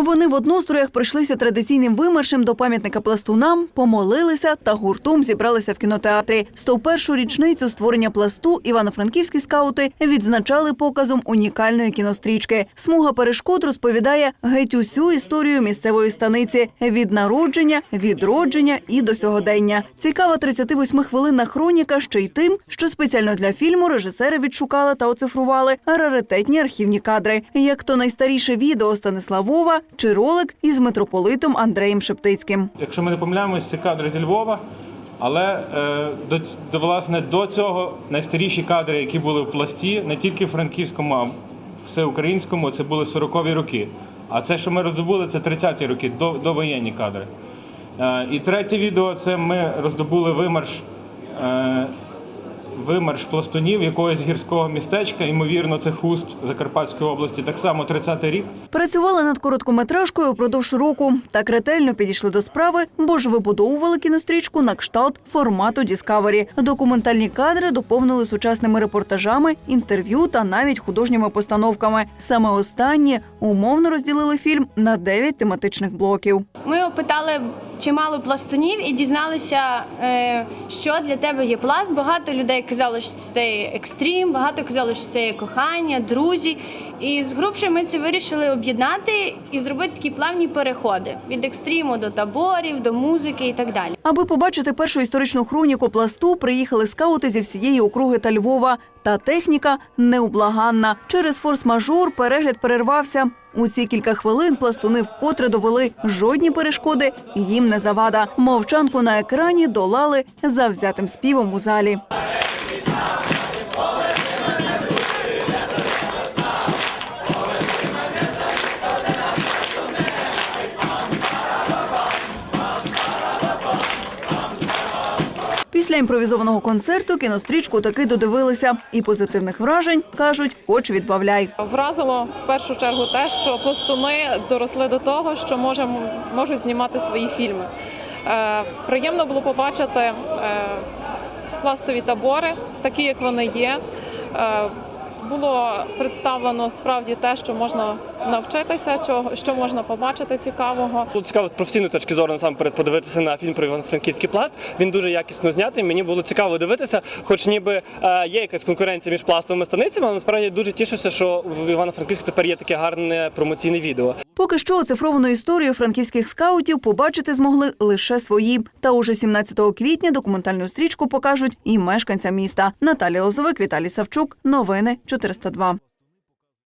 Вони в одностроях прийшлися традиційним вимаршем до пам'ятника пластунам, помолилися та гуртом зібралися в кінотеатрі. 101-шу річницю створення пласту івано-франківські скаути відзначали показом унікальної кінострічки. Смуга перешкод розповідає геть усю історію місцевої станиці від народження, відродження і до сьогодення. Цікава 38-хвилинна хроніка ще й тим, що спеціально для фільму режисери відшукали та оцифрували раритетні архівні кадри, як то найстаріше відео Станиславова чи ролик із митрополитом Андреєм Шептицьким. Якщо ми не помиляємось, це кадри зі Львова. Але е, до, до власне до цього найстаріші кадри, які були в пласті, не тільки франківському, а всеукраїнському, це були 40-ві роки. А це, що ми роздобули, це 30-ті роки, до, довоєнні кадри. Е, і третє відео це ми роздобули вимарш. Вимарш пластунів якогось гірського містечка, ймовірно, це хуст Закарпатської області. Так само 30-й рік. Працювали над короткометражкою упродовж року. Так ретельно підійшли до справи, бо ж вибудовували кінострічку на кшталт формату Discovery. Документальні кадри доповнили сучасними репортажами, інтерв'ю та навіть художніми постановками. Саме останні умовно розділили фільм на 9 тематичних блоків. Ми опитали чимало пластунів і дізналися, е, що для тебе є пласт. Багато людей казали, що це екстрім, багато казали, що це є кохання, друзі. І з грубше ми це вирішили об'єднати і зробити такі плавні переходи від екстриму до таборів, до музики і так далі. Аби побачити першу історичну хроніку пласту, приїхали скаути зі всієї округи та Львова. Та техніка неублаганна. Через форс-мажор перегляд перервався. У ці кілька хвилин пластуни вкотре довели жодні перешкоди їм не завада. Мовчанку на екрані долали завзятим співом у залі. Після імпровізованого концерту кінострічку таки додивилися. І позитивних вражень кажуть, хоч відбавляй. Вразило в першу чергу те, що пластуни доросли до того, що може, можуть знімати свої фільми. Е, приємно було побачити е, пластові табори, такі як вони є. Е, було представлено справді те, що можна навчитися, чого, що можна побачити цікавого. Було цікаво з професійної точки зору насамперед подивитися на фільм про Івано-Франківський пласт. Він дуже якісно знятий. Мені було цікаво дивитися, хоч ніби е, є якась конкуренція між пластовими станицями, але насправді дуже тішуся, що в Івано-Франківську тепер є таке гарне промоційне відео. Поки що оцифровану історію франківських скаутів побачити змогли лише свої. Та уже 17 квітня документальну стрічку покажуть і мешканцям міста. Наталія Лозовик, Віталій Савчук. Новини 402.